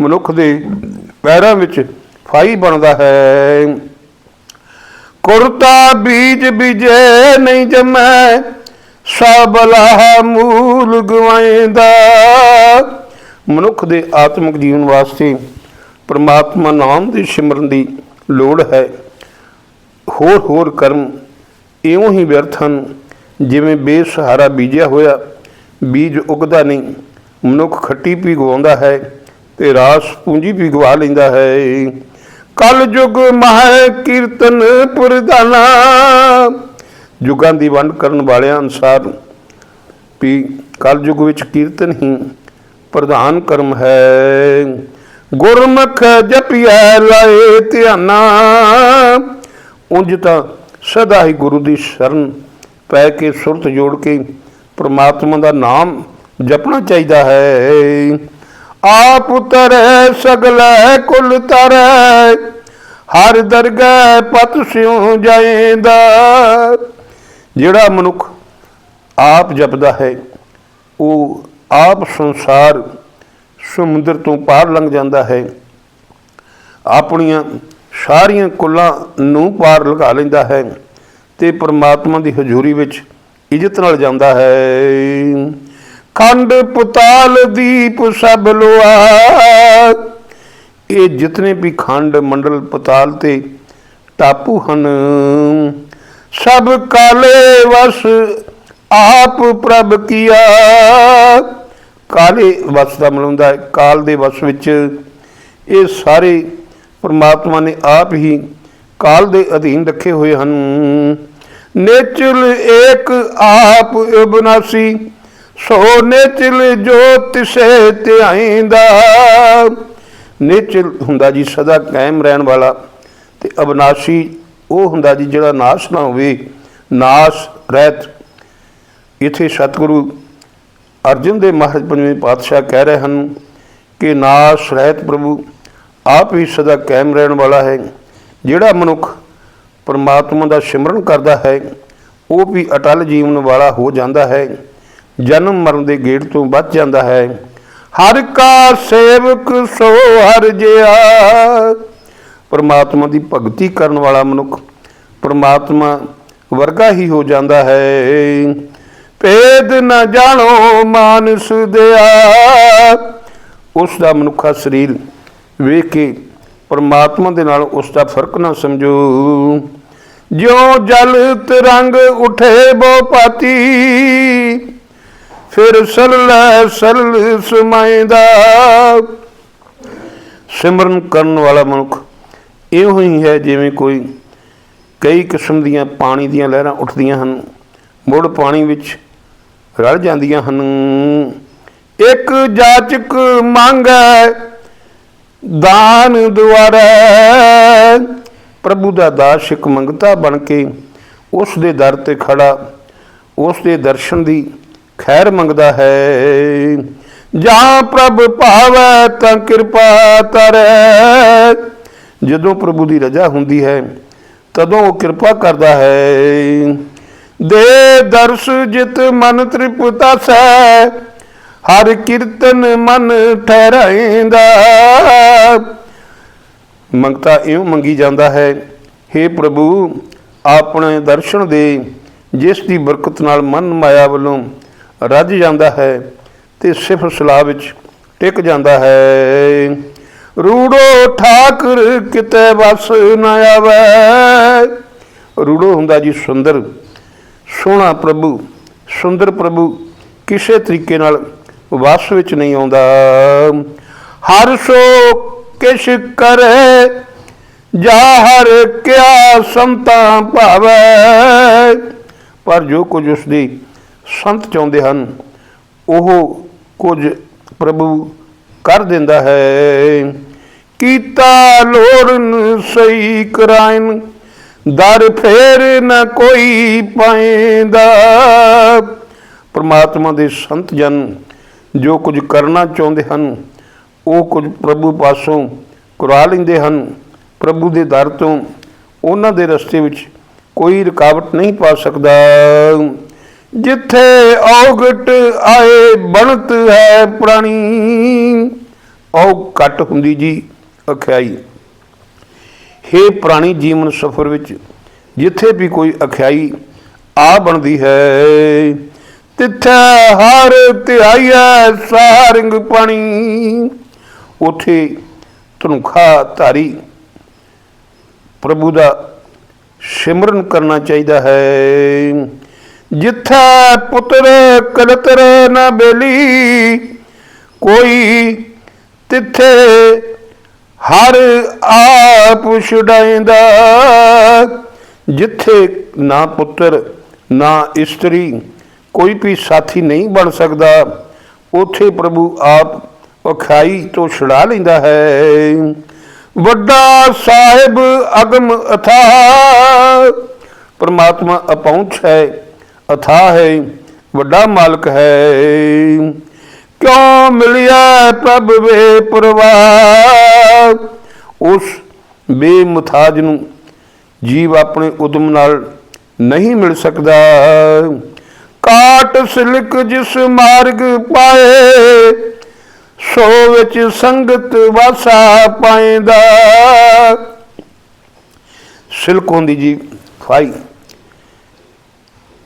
ਮਨੁੱਖ ਦੇ ਪੈਰਾਂ ਵਿੱਚ ਫਾਈ ਬਣਦਾ ਹੈ। ਕੁਰਤਾ ਬੀਜ ਬੀਜੇ ਨਹੀਂ ਜਮੈ ਸਬਲਾ ਮੂਲ ਗਵਾਇਂਦਾ ਮਨੁੱਖ ਦੇ ਆਤਮਿਕ ਜੀਵਨ ਵਾਸਤੇ ਪਰਮਾਤਮਾ ਨਾਮ ਦੇ ਸਿਮਰਨ ਦੀ ਲੋੜ ਹੈ। ਹੋਰ ਹੋਰ ਕਰਮ ਇਉਂ ਹੀ ਵਿਅਰਥ ਹਨ, ਜਿਵੇਂ ਬੇਸਹਾਰਾ ਬੀਜਿਆ ਹੋਇਆ ਬੀਜ ਉਗਦਾ ਨਹੀਂ। ਮਨੁੱਖ ਖੱਟੀ ਵੀ ਗਵਾਉਂਦਾ ਹੈ ਤੇ ਰਾਸ ਪੂੰਜੀ ਵੀ ਗਵਾ ਲੈਂਦਾ ਹੈ। ਕਲ ਯੁਗ ਮਹ ਕੀਰਤਨ ਪੁਰਦਾਨਾ। ਯੁਗਾਂ ਦੀ ਵੰਡ ਕਰਨ ਵਾਲਿਆਂ ਅਨਸਾਰ ਵੀ ਕਲ ਯੁਗ ਵਿੱਚ ਕੀਰਤਨ ਹੀ ਪ੍ਰਧਾਨ ਕਰਮ ਹੈ। ਗੁਰਮੁਖ ਜਪਿਐ ਲਾਏ ਧਿਆਨਾ। ਉਂਝ ਤਾਂ ਸਦਾ ਹੀ ਗੁਰੂ ਦੀ ਸ਼ਰਨ ਪੈ ਕੇ ਸੁਰਤ ਜੋੜ ਕੇ ਪ੍ਰਮਾਤਮਾ ਦਾ ਨਾਮ ਜਪਣਾ ਚਾਹੀਦਾ ਹੈ। ਆਪ ਉਤਰੈ, ਸਗਲੇ ਕੁਲ ਤਰੈ। ਹਰ ਦਰਗਹਿ ਪਤ ਸਿਉ ਜਾਏਂਦਾ। ਜਿਹੜਾ ਮਨੁੱਖ ਆਪ ਜਪਦਾ ਹੈ, ਉਹ ਆਪ ਸੰਸਾਰ ਸਮੁੰਦਰ ਤੋਂ ਪਾਰ ਲੰਘ ਜਾਂਦਾ ਹੈ। ਆਪਣੀਆਂ ਸਾਰੀਆਂ ਕੁੱਲਾਂ ਨੂੰ ਪਾਰ ਲਗਾ ਲੈਂਦਾ ਹੈ ਤੇ ਪ੍ਰਮਾਤਮਾ ਦੀ ਹਜ਼ੂਰੀ ਵਿੱਚ ਇੱਜ਼ਤ ਨਾਲ ਜਾਂਦਾ ਹੈ। ਖੰਡ ਪੁਤਾਲ ਦੀਪ ਸਭ ਲੋਆ ਇਹ ਜਿਤਨੇ ਵੀ ਖੰਡ ਮੰਡਲ ਪੁਤਾਲ ਤੇ ਟਾਪੂ ਹਨ, ਸਭ ਕਾਲੇ ਵਸ ਆਪ ਪ੍ਰਭ ਕੀਆ। ਕਾਲੇ ਵਸ ਦਾ ਮਲੁੰਦਾ ਹੈ ਕਾਲ ਦੇ ਵਸ ਵਿੱਚ ਇਹ ਸਾਰੇ ਪਰਮਾਤਮਾ ਨੇ ਆਪ ਹੀ ਕਾਲ ਦੇ ਅਧੀਨ ਰੱਖੇ ਹੋਏ ਹਨ। ਨੇਚਲ ਏਕ ਆਪ ਅਬਨਾਸੀ ਸੋ ਨੇਚਲ ਜੋ ਤਿਸੇ ਧਿਆਇਂਦਾ। ਨੇਚਲ ਹੁੰਦਾ ਜੀ ਸਦਾ ਕਾਇਮ ਰਹਿਣ ਵਾਲਾ ਤੇ ਅਬਨਾਸੀ, ਉਹ ਹੁੰਦਾ ਜੀ ਜਿਹੜਾ ਨਾਸ਼ ਨਾ ਹੋਵੇ, ਨਾਸ਼ ਰਹਿਤ। ਇਥੇ ਸਤਿਗੁਰੂ ਅਰਜਨ ਦੇ ਮਹਾਰਾਜ ਪੰਜਵੇਂ ਪਾਤਸ਼ਾਹ ਕਹਿ ਰਹੇ ਹਨ ਕਿ ਨਾਸ਼ ਰਹਿਤ ਪ੍ਰਭੂ, ਆਪ ਹੀ ਸਦਾ ਕਾਇਮ ਰਹਿਣ ਵਾਲਾ ਹੈ। ਜਿਹੜਾ ਮਨੁੱਖ ਪਰਮਾਤਮਾ ਦਾ ਸਿਮਰਨ ਕਰਦਾ ਹੈ, ਉਹ ਵੀ ਅਟਲ ਜੀਵਨ ਵਾਲਾ ਹੋ ਜਾਂਦਾ ਹੈ। ਜਨਮ ਮਰਨ ਦੇ ਗੇੜ ਤੋਂ ਬਚ ਜਾਂਦਾ ਹੈ। ਹਰ ਕਾ ਸੇਵਕ ਸੋ ਹਰ ਜਿਆ। ਪਰਮਾਤਮਾ ਦੀ ਭਗਤੀ ਕਰਨ ਵਾਲਾ ਮਨੁੱਖ ਪਰਮਾਤਮਾ ਵਰਗਾ ਹੀ ਹੋ ਜਾਂਦਾ ਹੈ। ਭੇਦ ਨਾ ਜਾਣੋ ਮਾਨਸ ਦਿਆ। ਉਸ ਦਾ ਮਨੁੱਖਾ ਸਰੀਰ ਵੇਖ ਕੇ ਪਰਮਾਤਮਾ ਦੇ ਨਾਲ ਉਸ ਦਾ ਫ਼ਰਕ ਨਾ ਸਮਝੋ। ਜਿਉ ਜਲ ਤਰੰਗ ਉਠੇ ਬੋ ਪਾਤੀ, ਫਿਰ ਸਲੈ ਸਲ ਸਮਾਇਦਾ ਸਿਮਰਨ ਕਰਨ ਵਾਲਾ ਮਨੁੱਖ ਇਹੋ ਹੀ ਹੈ ਜਿਵੇਂ ਕੋਈ ਕਈ ਕਿਸਮ ਦੀਆਂ ਪਾਣੀ ਦੀਆਂ ਲਹਿਰਾਂ ਉੱਠਦੀਆਂ ਹਨ। ਮੁੜ ਪਾਣੀ ਵਿੱਚ ਰਲ ਜਾਂਦੀਆਂ ਹਨ। ਇੱਕ ਜਾਚਕ ਮੰਗੈ, ਦਾਨ ਦੁਆਰਾ। ਪ੍ਰਭੂ ਦਾ ਦਾਸ਼ਕ ਮੰਗਤਾ ਬਣ ਕੇ ਉਸ ਦੇ ਦਰ ਤੇ ਖੜਾ, ਉਸ ਦੇ ਦਰਸ਼ਨ ਦੀ ਖੈਰ ਮੰਗਦਾ ਹੈ। ਜਾਂ ਪ੍ਰਭ ਭਾਵੈ ਤਾਂ ਕਿਰਪਾ ਤਰੈ। ਜਦੋਂ ਪ੍ਰਭੂ ਦੀ ਰਜ਼ਾ ਹੁੰਦੀ ਹੈ, ਤਦੋਂ ਉਹ ਕਿਰਪਾ ਕਰਦਾ ਹੈ। ਦੇ ਦਰਸ ਜਿਤ ਮਨ ਤ੍ਰਿਪਤਾ ਸੈ, ਹਰ ਕੀਰਤਨ ਮਨ ਠਹਿਰਾਇਂਦਾ ਮੰਗਤਾ ਇਉਂ ਮੰਗੀ ਜਾਂਦਾ ਹੈ हे ਪ੍ਰਭੂ, ਆਪਣੇ ਦਰਸ਼ਨ ਦੇ, ਜਿਸ ਦੀ ਬਰਕਤ ਨਾਲ ਮਨ ਮਾਇਆ ਵੱਲੋਂ ਰੱਜ ਜਾਂਦਾ ਹੈ, ਤੇ ਸਿਫਤ ਸਲਾਹ ਵਿੱਚ ਟਿਕ ਜਾਂਦਾ ਹੈ। ਰੂੜੋ ਠਾਕੁਰ ਕਿਤੇ ਵਸ ਨ ਆਵੇ। ਰੂੜੋ ਹੁੰਦਾ ਜੀ ਸੁੰਦਰ ਸੋਹਣਾ ਪ੍ਰਭੂ, ਸੁੰਦਰ ਪ੍ਰਭੂ, ਕਿਸੇ ਤਰੀਕੇ ਨਾਲ ਵਸ ਵਿੱਚ ਨਹੀਂ ਆਉਂਦਾ। ਹਰ ਸੋ ਕਿਛ ਕਰੇ, ਜਾ ਹਰ ਕਿਆ ਸੰਤਾਂ ਭਾਵੈ। ਪਰ ਜੋ ਕੁਝ ਉਸ ਦੀ ਸੰਤ ਚਾਹੁੰਦੇ ਹਨ, ਉਹ ਕੁਝ ਪ੍ਰਭੂ ਕਰ ਦਿੰਦਾ ਹੈ। ਕੀਤਾ ਲੋੜਨ ਸਹੀ ਕਰਾਇਨ ਦਰ ਫੇਰ ਨ ਕੋਈ ਪਾਏਂਦਾ। ਪ੍ਰਮਾਤਮਾ ਦੇ ਸੰਤ ਜਨ ਜੋ ਕੁਝ ਕਰਨਾ ਚਾਹੁੰਦੇ ਹਨ, ਉਹ ਕੁਝ ਪ੍ਰਭੂ ਪਾਸੋਂ ਕਰਾ ਲੈਂਦੇ ਹਨ। ਪ੍ਰਭੂ ਦੇ ਦਰ ਤੋਂ ਉਹਨਾਂ ਦੇ ਰਸਤੇ ਵਿੱਚ ਕੋਈ ਰੁਕਾਵਟ ਨਹੀਂ ਪਾ ਸਕਦਾ। ਜਿੱਥੇ ਔਗਟ ਆਏ ਬਣਤ ਹੈ ਪ੍ਰਾਣੀ ਔ ਘਟ ਹੁੰਦੀ ਜੀ, ਅਖਿਆਈ। ਹੇ ਪ੍ਰਾਣੀ ਜੀਵਨ ਸਫਰ ਵਿੱਚ, ਜਿੱਥੇ ਵੀ ਕੋਈ ਅਖਿਆਈ ਆ ਬਣਦੀ ਹੈ, ਤਿੱਥੇ ਹਰ ਧਿਆਈਐ ਸਾਰੰਗ ਪਾਣੀ। ਉਥੇ ਧਨੁਖਾ ਧਾਰੀ ਪ੍ਰਭੂ ਦਾ ਸਿਮਰਨ ਕਰਨਾ ਚਾਹੀਦਾ ਹੈ। ਜਿੱਥੇ ਪੁੱਤਰ ਕਲਤਰ ਨਾ ਬੇਲੀ, ਕੋਈ ਤਿੱਥੇ ਹਰ ਆਪ ਛੁਡਾਇਂਦਾ। ਜਿੱਥੇ ਨਾ ਪੁੱਤਰ, ਨਾ ਇਸਤਰੀ, ਕੋਈ ਵੀ ਸਾਥੀ ਨਹੀਂ ਬਣ ਸਕਦਾ, ਉਥੇ ਪ੍ਰਭੂ ਆਪ ਵਖਾਈ ਤੋਂ ਛੁਡਾ ਲੈਂਦਾ ਹੈ। ਵੱਡਾ ਸਾਹਿਬ ਅਗਮ ਅਥਾ। ਪਰਮਾਤਮਾ ਅਪਹੁੰਚ ਹੈ, ਅਥਾ ਹੈ, ਵੱਡਾ ਮਾਲਕ ਹੈ। ਕਿਉ ਮਿਲਿਆ ਪ੍ਰਭ ਵੇ ਪਰਵਾਰ? ਉਸ ਬੇਮੁਤਾਜ ਨੂੰ ਜੀਵ ਆਪਣੇ ਉਦਮ ਨਾਲ ਨਹੀਂ ਮਿਲ ਸਕਦਾ। ਕਾਟ ਸਿਲਕ ਜਿਸ ਮਾਰਗ ਪਾਏ, ਸੋ ਵਿੱਚ ਸੰਗਤ ਵਾਸਾ ਪਾਏਂਦਾ। ਸਿਲਕ ਹੁੰਦੀ ਜੀ ਫਾਈ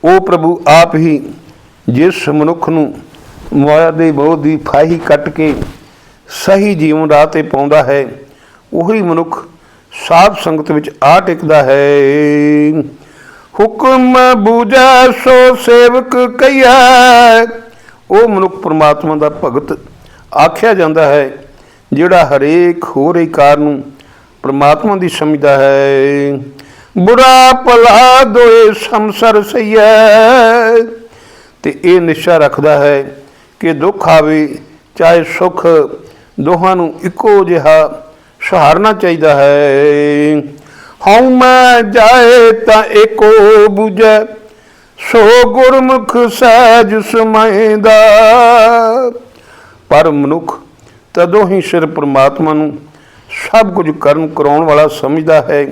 ਉਹ ਪ੍ਰਭੂ ਆਪ ਹੀ ਜਿਸ ਮਨੁੱਖ ਨੂੰ ਮਾਇਆ ਦੇ ਬੋਧ ਦੀ ਫਾਹੀ ਕੱਟ ਕੇ ਸਹੀ ਜੀਵਨ ਰਾਹ ਤੇ ਪਾਉਂਦਾ ਹੈ, ਉਹੀ ਮਨੁੱਖ ਸਾਧ ਸੰਗਤ ਵਿੱਚ ਆ ਟਿਕਦਾ ਹੈ। ਹੁਕਮ ਬੂਝੈ ਸੋ ਸੇਵਕ ਕਈਐ। ਉਹ ਮਨੁੱਖ ਪ੍ਰਮਾਤਮਾ ਦਾ ਭਗਤ ਆਖਿਆ ਜਾਂਦਾ ਹੈ, ਜਿਹੜਾ ਹਰੇਕ ਹੋਰ ਹੀ ਕਾਰ ਨੂੰ ਪ੍ਰਮਾਤਮਾ ਦੀ ਸਮਝਦਾ ਹੈ। ਬੁਰਾ ਭਲਾ ਦੋਏ ਸੰਸਰ ਸਈਐ ਤੇ ਇਹ ਨਿਸ਼ਚਾ ਰੱਖਦਾ ਹੈ ਕਿ ਦੁੱਖ ਆਵੇ, ਚਾਹੇ ਸੁੱਖ, ਦੋਹਾਂ ਨੂੰ ਇੱਕੋ ਜਿਹਾ ਸਹਾਰਨਾ ਚਾਹੀਦਾ ਹੈ। ਹਉ ਮੈਂ ਜਾਏ ਤਾਂ ਏਕੋ ਬੁਝੈ, ਸੋ ਗੁਰਮੁਖ ਸਹਿਜ ਸਮਾਇਦਾ ਪਰ ਮਨੁੱਖ ਤਦੋਂ ਹੀ ਸਿਰ ਪ੍ਰਮਾਤਮਾ ਨੂੰ ਸਭ ਕੁਝ ਕਰਨ, ਕਰਾਉਣ ਵਾਲਾ ਸਮਝਦਾ ਹੈ,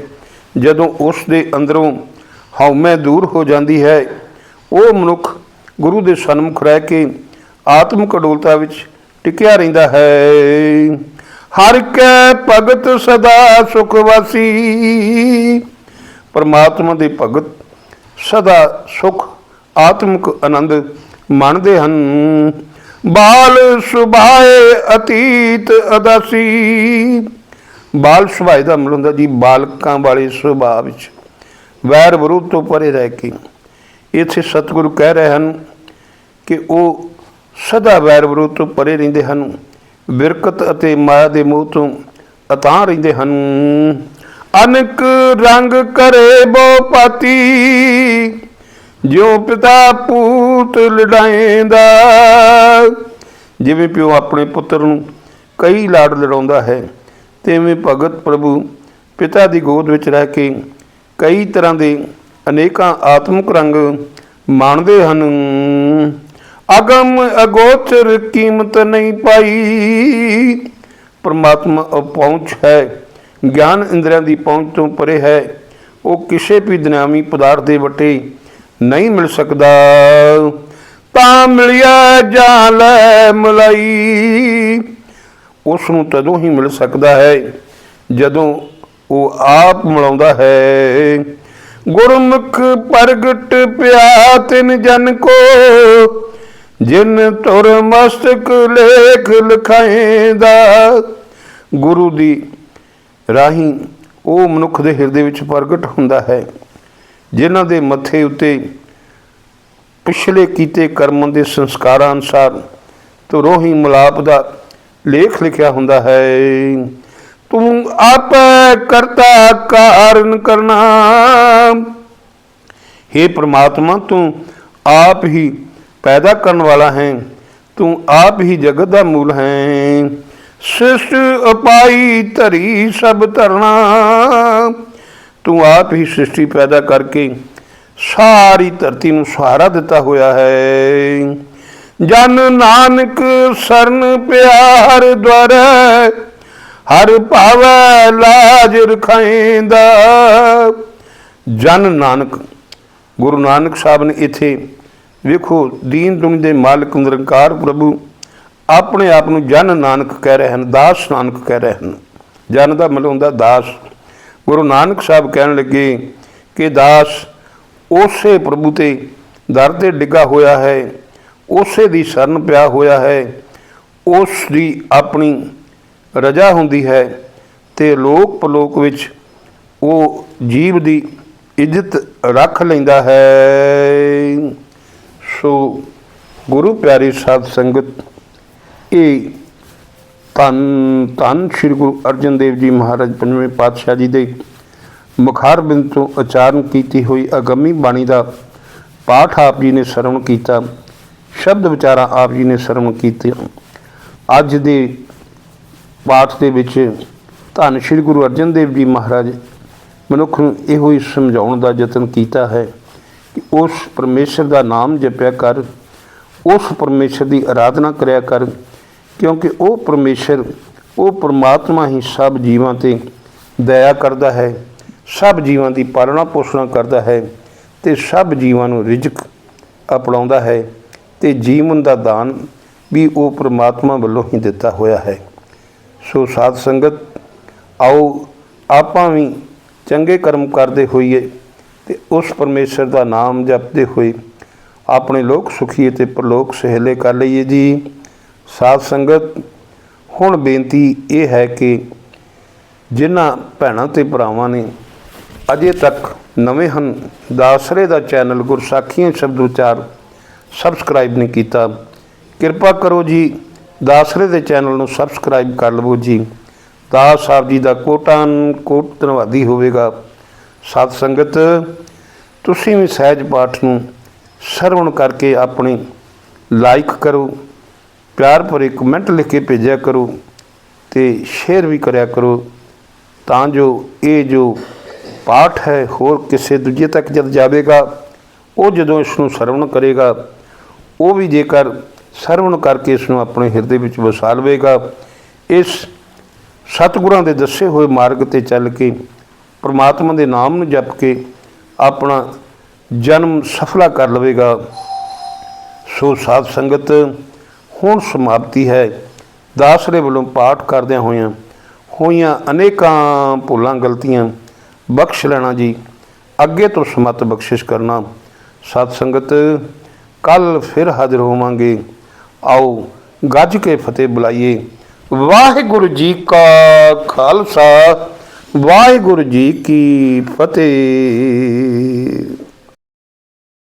ਜਦੋਂ ਉਸ ਦੇ ਅੰਦਰੋਂ ਹਉਮੈ ਦੂਰ ਹੋ ਜਾਂਦੀ ਹੈ। ਉਹ ਮਨੁੱਖ ਗੁਰੂ ਦੇ ਸਨਮੁਖ ਰਹਿ ਕੇ ਆਤਮਿਕ ਅਡੋਲਤਾ ਵਿੱਚ ਟਿਕਿਆ ਰਹਿੰਦਾ ਹੈ। ਹਰ ਕੈ ਭਗਤ ਸਦਾ ਸੁਖ ਵਾਸੀ। ਪਰਮਾਤਮਾ ਦੇ ਭਗਤ ਸਦਾ ਸੁਖ, ਆਤਮਿਕ ਆਨੰਦ ਮੰਨਦੇ ਹਨ। ਬਾਲ ਸੁਭਾਏ ਅਤੀਤ ਅਦਾਸੀ। ਬਾਲ ਸੁਭਾਏ ਦਾ ਮਤਲਬ ਹੁੰਦਾ ਜੀ ਬਾਲਕਾਂ ਵਾਲੇ ਸੁਭਾਅ ਵਿੱਚ। ਵੈਰ ਵਿਰੋਧ ਤੋਂ ਪਰੇ ਰਹਿ ਕੇ ਇੱਥੇ ਸਤਿਗੁਰੂ ਕਹਿ ਰਹੇ ਹਨ ਕਿ ਉਹ ਸਦਾ ਵੈਰ ਵਿਰੋਧ ਤੋਂ ਪਰੇ ਰਹਿੰਦੇ ਹਨ। ਵਿਰਕਤ ਅਤੇ ਮਾਇਆ ਦੇ ਮੋਹ ਤੋਂ ਅਤਾਹ ਰਹਿੰਦੇ ਹਨ। ਅਨਕ ਰੰਗ ਕਰੇ ਬੋ ਪਾਤੀ ਜਿਉ ਪਿਤਾ ਪੂਤ ਲੜਾਏਂਦਾ। ਜਿਵੇਂ ਪਿਓ ਆਪਣੇ ਪੁੱਤਰ ਨੂੰ ਕਈ ਲਾੜ ਲੜਾਉਂਦਾ ਹੈ, ਤਿਵੇਂ ਭਗਤ ਪ੍ਰਭੂ ਪਿਤਾ ਦੀ ਗੋਦ ਵਿੱਚ ਰਹਿ ਕੇ ਕਈ ਤਰ੍ਹਾਂ ਦੇ ਅਨੇਕਾਂ ਆਤਮਿਕ ਰੰਗ ਮਾਣਦੇ ਹਨ। ਅਗਮ ਅਗੋਚਰ ਕੀਮਤ ਨਹੀਂ ਪਾਈ। ਪਰਮਾਤਮਾ ਅਪਹੁੰਚ ਹੈ, ਗਿਆਨ ਇੰਦਰੀਆਂ ਦੀ ਪਹੁੰਚ ਤੋਂ ਪਰੇ ਹੈ। ਉਹ ਕਿਸੇ ਵੀ ਦੁਨਿਆਵੀ ਪਦਾਰਥ ਦੇ ਵਟੇ ਨਹੀਂ ਮਿਲ ਸਕਦਾ। ਤਾਂ ਮਿਲਿਆ ਜਾਂ ਲੈ ਮਲਾਈ ਉਸ ਨੂੰ ਤਦੋਂ ਹੀ ਮਿਲ ਸਕਦਾ ਹੈ ਜਦੋਂ ਉਹ ਆਪ ਮਿਲਾਉਂਦਾ ਹੈ। ਗੁਰਮੁਖ ਪ੍ਰਗਟ ਪਿਆ ਤਿਨ ਜਨ ਕੋ ਜਿਨ ਤੁਰ ਮਸਤਕ ਲੇਖ ਲਿਖਾਏਂਦਾ, ਗੁਰੂ ਦੀ ਰਾਹੀਂ ਉਹ ਮਨੁੱਖ ਦੇ ਹਿਰਦੇ ਵਿੱਚ ਪ੍ਰਗਟ ਹੁੰਦਾ ਹੈ, ਜਿਨ੍ਹਾਂ ਦੇ ਮੱਥੇ ਉੱਤੇ ਪਿਛਲੇ ਕੀਤੇ ਕਰਮਾਂ ਦੇ ਸੰਸਕਾਰਾਂ ਅਨੁਸਾਰ ਤੁਰੋਂ ਹੀ ਮਲਾਪ ਦਾ ਲੇਖ ਲਿਖਿਆ ਹੁੰਦਾ ਹੈ। ਤੂੰ ਆਪ ਕਰਤਾ ਕਾਰਨ ਕਰਨਾ। हे ਪ੍ਰਮਾਤਮਾ, ਤੂੰ ਆਪ ਹੀ ਪੈਦਾ ਕਰਨ ਵਾਲਾ ਹੈ। ਤੂੰ ਆਪ ਹੀ ਜਗਤ ਦਾ ਮੂਲ ਹੈ। ਸ੍ਰਿਸ਼ਟ ਅਪਾਈ ਧਰੀ ਸਭ ਧਰਨਾ। ਤੂੰ ਆਪ ਹੀ ਸ੍ਰਿਸ਼ਟੀ ਪੈਦਾ ਕਰਕੇ ਸਾਰੀ ਧਰਤੀ ਨੂੰ ਸਹਾਰਾ ਦਿੱਤਾ ਹੋਇਆ ਹੈ। ਜਨ ਨਾਨਕ ਸਰਨ ਪਿਆਰ ਦਵਾਰੇ ਹਰ ਭਾਵੈ ਲਾਜ ਰਖਾਇਂਦਾ। ਜਨ ਨਾਨਕ, ਗੁਰੂ ਨਾਨਕ ਸਾਹਿਬ ਨੇ ਇੱਥੇ ਵੇਖੋ, ਦੀਨ ਦੁਨੀ ਦੇ ਮਾਲਕ ਨਿਰੰਕਾਰ ਪ੍ਰਭੂ ਆਪਣੇ ਆਪ ਨੂੰ ਜਨ ਨਾਨਕ ਕਹਿ ਰਹੇ ਹਨ, ਦਾਸ ਨਾਨਕ ਕਹਿ ਰਹੇ ਹਨ। ਜਨ ਦਾ ਮਤਲਬ ਹੁੰਦਾ ਦਾਸ। ਗੁਰੂ ਨਾਨਕ ਸਾਹਿਬ ਕਹਿਣ ਲੱਗੇ ਕਿ ਦਾਸ ਉਸੇ ਪ੍ਰਭੂ ਤੇ ਦਰ ਤੇ ਡਿੱਗਾ ਹੋਇਆ ਹੈ, ਉਸੇ ਦੀ ਸ਼ਰਨ ਪਿਆ ਹੋਇਆ ਹੈ, ਉਸ ਦੀ ਆਪਣੀ ਰਜਾ ਹੁੰਦੀ ਹੈ ਤੇ ਲੋਕ ਪਲੋਕ ਵਿੱਚ ਉਹ ਜੀਵ ਦੀ ਇੱਜ਼ਤ ਰੱਖ ਲੈਂਦਾ ਹੈ। ਸੋ ਗੁਰੂ ਪਿਆਰੀ ਸਾਧ ਸੰਗਤ, ਇਹ ਧੰਨ ਧੰਨ ਸ੍ਰੀ ਗੁਰੂ ਅਰਜਨ ਦੇਵ ਜੀ ਮਹਾਰਾਜ ਪੰਜਵੇਂ ਪਾਤਸ਼ਾਹ ਜੀ ਦੇ ਮੁਖਾਰ ਬਿੰਦ ਤੋਂ ਉਚਾਰਨ ਕੀਤੀ ਹੋਈ ਅਗੰਮੀ ਬਾਣੀ ਦਾ ਪਾਠ ਆਪ ਜੀ ਨੇ ਸਰਵਣ ਕੀਤਾ, ਸ਼ਬਦ ਵਿਚਾਰਾਂ ਆਪ ਜੀ ਨੇ ਸਰਵਣ ਕੀਤੇ ਅੱਜ ਦੇ ਪਾਠ ਦੇ ਵਿੱਚ ਧੰਨ ਸ੍ਰੀ ਗੁਰੂ ਅਰਜਨ ਦੇਵ ਜੀ ਮਹਾਰਾਜ ਮਨੁੱਖ ਨੂੰ ਇਹੋ ਹੀ ਸਮਝਾਉਣ ਦਾ ਯਤਨ ਕੀਤਾ ਹੈ ਉਸ ਪਰਮੇਸ਼ਰ ਦਾ ਨਾਮ ਜਪਿਆ ਕਰ, ਉਸ ਪਰਮੇਸ਼ਰ ਦੀ ਆਰਾਧਨਾ ਕਰਿਆ ਕਰ, ਕਿਉਂਕਿ ਉਹ ਪਰਮੇਸ਼ਰ, ਉਹ ਪਰਮਾਤਮਾ ਹੀ ਸਭ ਜੀਵਾਂ ਤੇ ਦਇਆ ਕਰਦਾ ਹੈ, ਸਭ ਜੀਵਾਂ ਦੀ ਪਾਲਣਾ ਪੋਸ਼ਣਾ ਕਰਦਾ ਹੈ ਤੇ ਸਭ ਜੀਵਾਂ ਨੂੰ ਰਿਜ਼ਕ ਅਪਣਾਉਂਦਾ ਹੈ ਤੇ ਜੀਵਨ ਦਾ ਦਾਨ ਵੀ ਉਹ ਪਰਮਾਤਮਾ ਵੱਲੋਂ ਹੀ ਦਿੱਤਾ ਹੋਇਆ ਹੈ। ਸੋ ਸਾਧ ਸੰਗਤ, ਆਓ ਆਪਾਂ ਵੀ ਚੰਗੇ ਕਰਮ ਕਰਦੇ ਹੋਈਏ ਤੇ ਉਸ ਪਰਮੇਸ਼ਰ ਦਾ ਨਾਮ ਜਪਦੇ ਹੋਏ ਆਪਣੇ ਲੋਕ ਸੁਖੀ ਤੇ ਪ੍ਰਲੋਕ ਸਹਿਲੇ ਕਰ ਲਈਏ ਜੀ। ਸਾਧ ਸੰਗਤ, ਹੁਣ ਬੇਨਤੀ ਇਹ ਹੈ ਕਿ ਜਿਨ੍ਹਾਂ ਭੈਣਾਂ ਤੇ ਭਰਾਵਾਂ ਨੇ ਅਜੇ ਤੱਕ ਨਵੇਂ ਹਨ, ਦਾਸਰੇ ਦਾ ਚੈਨਲ ਗੁਰਸਾਖੀਆਂ ਸ਼ਬਦ ਉਚਾਰ ਸਬਸਕ੍ਰਾਈਬ ਨਹੀਂ ਕੀਤਾ, ਕਿਰਪਾ ਕਰੋ ਜੀ, ਦਾਸਰੇ ਦੇ ਚੈਨਲ ਨੂੰ ਸਬਸਕ੍ਰਾਈਬ ਕਰ ਲਵੋ ਜੀ। ਦਾਸ ਸਾਹਿਬ ਜੀ ਦਾ ਕੋਟਾਨ ਕੋਟ ਧੰਨਵਾਦੀ ਹੋਵੇਗਾ। ਸਾਧ ਸੰਗਤ, ਤੁਸੀਂ ਵੀ ਸਹਿਜ ਪਾਠ ਨੂੰ ਸਰਵਣ ਕਰਕੇ ਆਪਣੀ ਲਾਈਕ ਕਰੋ, ਪਿਆਰ ਭਰੇ ਕਮੈਂਟ ਲਿਖ ਕੇ ਭੇਜਿਆ ਕਰੋ ਤੇ ਸ਼ੇਅਰ ਵੀ ਕਰਿਆ ਕਰੋ ਤਾਂ ਜੋ ਇਹ ਜੋ ਪਾਠ ਹੈ ਹੋਰ ਕਿਸੇ ਦੂਜੇ ਤੱਕ ਜਦ ਜਾਵੇਗਾ, ਉਹ ਜਦੋਂ ਇਸ ਨੂੰ ਸਰਵਣ ਕਰੇਗਾ, ਉਹ ਵੀ ਜੇਕਰ ਸਰਵਣ ਕਰਕੇ ਇਸ ਨੂੰ ਆਪਣੇ ਹਿਰਦੇ ਵਿੱਚ ਵਸਾ ਲਵੇਗਾ ਇਸ ਸਤਿਗੁਰਾਂ ਦੇ ਦੱਸੇ ਹੋਏ ਮਾਰਗ ਤੇ ਚੱਲ ਕੇ ਪ੍ਰਮਾਤਮਾ ਦੇ ਨਾਮ ਨੂੰ ਜਪ ਕੇ ਆਪਣਾ ਜਨਮ ਸਫਲਾ ਕਰ ਲਵੇਗਾ। ਸੋ ਸਾਧ ਸੰਗਤ, ਹੁਣ ਸਮਾਪਤੀ ਹੈ। ਦਾਸਰੇ ਵੱਲੋਂ ਪਾਠ ਕਰਦਿਆਂ ਹੋਇਆਂ ਹੋਈਆਂ ਅਨੇਕਾਂ ਭੁੱਲਾਂ ਗਲਤੀਆਂ ਬਖਸ਼ ਲੈਣਾ ਜੀ। ਅੱਗੇ ਤੋਂ ਸਮਤ ਬਖਸ਼ਿਸ਼ ਕਰਨਾ। ਸਾਧ ਸੰਗਤ, ਕੱਲ ਫਿਰ ਹਾਜ਼ਰ ਹੋਵਾਂਗੇ। ਆਓ ਗੱਜ ਕੇ ਫਤਿਹ ਬੁਲਾਈਏ। ਵਾਹਿਗੁਰੂ ਜੀ ਕਾ ਖਾਲਸਾ। ਵਾਹਿਗੁਰੂ ਜੀ ਕੀ ਫਤਿਹ।